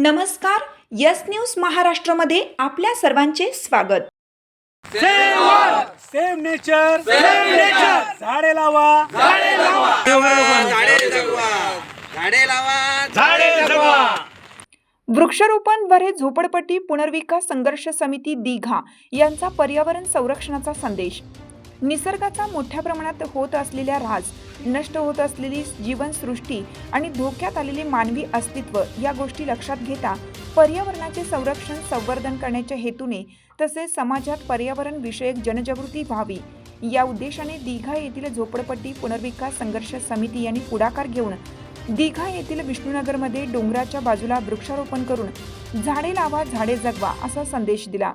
नमस्कार yes news महाराष्ट्रामध्ये आपल्या सर्वांचे स्वागत. सेम नेचर सेम नेचर झाडे लावा. झाडे लावा. झाडे जगवा. वृक्षारोपणद्वारे झोपडपट्टी पुनर्विकास संघर्ष समिती दिघा यांचा पर्यावरण संरक्षणाचा संदेश. निसर्गाचा मोठ्या प्रमाणात होत असलेल्या ऱ्हास नष्ट होत असलेली जीवनसृष्टी आणि धोक्यात आलेले मानवी अस्तित्व या गोष्टी लक्षात घेता पर्यावरणाचे संरक्षण संवर्धन करण्याच्या हेतूने तसेच समाजात पर्यावरण विषयक जनजागृती व्हावी. या उद्देशाने दिघा येथील झोपडपट्टी पुनर्विकास संघर्ष समिती यांनी पुढाकार घेऊन दिघा येथील विष्णुनगरमध्ये डोंगराच्या बाजूला वृक्षारोपण करून झाडे लावा झाडे जगवा असा संदेश दिला.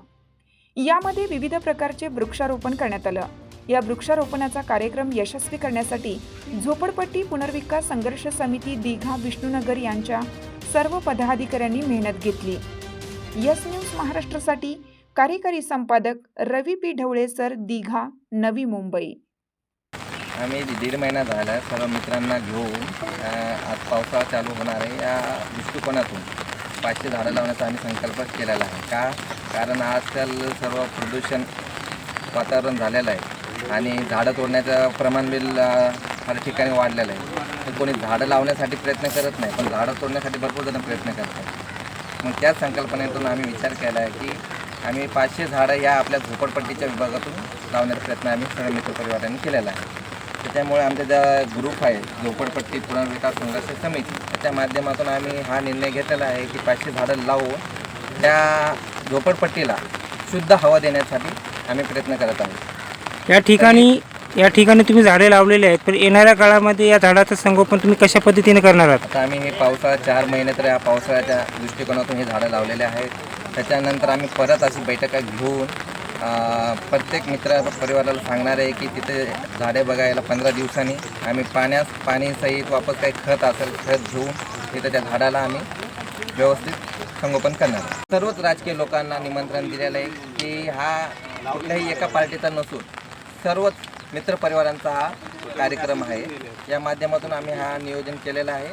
यामध्ये विविध प्रकारचे वृक्षारोपण करण्यात आलं. या वृक्षारोपणाचा कार्यक्रम यशस्वी करण्यासाठी झोपडपट्टी पुनर्विकास संघर्ष समिती दिघा विष्णुनगर यांच्या सर्व पदाधिकाऱ्यांनी मेहनत घेतली. यस न्यूज महाराष्ट्रासाठी कार्यकारी संपादक रवी पी ढवळे सर दिघा नवी मुंबई. आम्ही दीड महिना झाला सर्व मित्रांना घेऊन आज पावसाळा चालू होणार आहे या दृष्टिकोनातून. पाचशे झाडं लावण्याचा आम्ही संकल्प केलेला आहे. का? कारण आजकाल सर्व प्रदूषण वातावरण झालेलं आहे. आणि झाडं तोडण्याचं प्रमाण बिल अ, हर ठिकाणी वाढलेलं आहे. तर कोणी झाडं लावण्यासाठी प्रयत्न करत नाही पण झाडं तोडण्यासाठी भरपूर जण प्रयत्न करतात. मग त्याच संकल्पनेतून आम्ही विचार केला आहे की आम्ही पाचशे झाडं या आपल्या झोपडपट्टीच्या विभागातून लावण्याचा प्रयत्न आम्ही सर्व मित्रपरिवारांनी केलेला आहे. त्याच्यामुळे आमचा ज्या ग्रुप आहे झोपडपट्टी पुनर्विकास संघर्ष समिती त्याच्या माध्यमातून आम्ही हा निर्णय घेतलेला आहे की पाचशे झाडं लावून त्या झोपडपट्टीला शुद्ध हवा देण्यासाठी आम्ही प्रयत्न करत आहोत. या ठिकाणी या ठिकाणी तुम्ही झाडे लावलेले आहेत पण येणाऱ्या काळामध्ये या झाडाचं संगोपन तुम्ही कशा पद्धतीने करणार आहात? आता आम्ही हे पावसाळा चार महिने तर या पावसाळ्याच्या दृष्टिकोनातून हे झाडं लावलेले आहेत. त्याच्यानंतर आम्ही परत अशी बैठका घेऊन अं, प्रत्येक मित्र परिवाराला सांगणार आहे की तिथे झाडे बघायला पंधरा दिवसांनी आम्ही पाण्यास पाणीसहित वापस काही खत असेल खत घेऊन तिथे त्या झाडाला आम्ही व्यवस्थित संगोपन करणार सर्वच राजकीय लोकांना निमंत्रण दिलेलं आहे की हा कुठल्याही एका पार्टीचा नसून सर्वच मित्रपरिवारांचा हा कार्यक्रम आहे. या माध्यमातून आम्ही हा नियोजन केलेला आहे.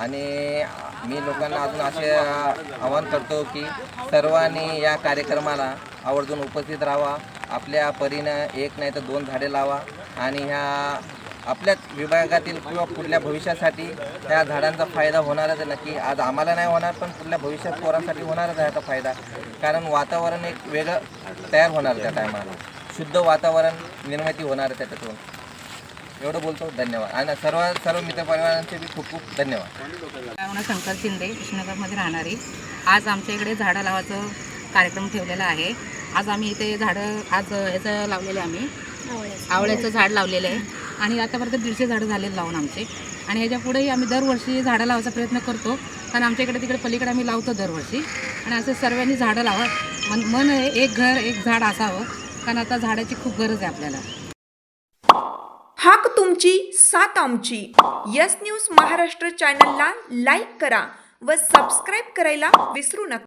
आणि मी लोकांना अजून असे आवाहन करतो की सर्वांनी या कार्यक्रमाला आवर्जून उपस्थित राहावा. आपल्या परीनं एक नाही तर दोन झाडे लावा आणि ह्या आपल्याच विभागातील किंवा पुढल्या भविष्यासाठी त्या झाडांचा फायदा होणारच आहे. नक्की आज आम्हाला नाही होणार पण पुढल्या भविष्यात पोरांसाठी होणारच आहे याचा फायदा. कारण वातावरण एक वेगळं तयार होणार त्या टायमाला शुद्ध वातावरण निर्मिती होणार आहे त्याच्यातून. एवढं बोलतो धन्यवाद. आणि सर्व सर्व मित्रपरिवारांचे बी खूप खूप धन्यवाद. शंकर शिंदे कृष्णनगरमध्ये राहणारी आज आमच्या इकडे झाडं लावायचं कार्यक्रम ठेवलेला आहे. आज आम्ही इथे झाडं आज याचं लावलेलं आहे आम्ही. आवळ्याचं झाड लावलेलं आहे. आणि आतापर्यंत दीडशे झाडं झालेले लावून आमचे. आणि ह्याच्या पुढेही आम्ही दरवर्षी झाडं लावायचा प्रयत्न करतो. कारण आमच्या इकडे तिकडे पलीकडे आम्ही लावतो दरवर्षी. आणि असं सर्वांनी झाडं लावा. मन मन आहे, एक घर एक झाड असावं. कारण आता झाडाची खूप गरज आहे आपल्याला. हाक तुमची सात आमची. यस न्यूज महाराष्ट्र चॅनलला लाईक करा व सबस्क्राईब करायला विसरू नका.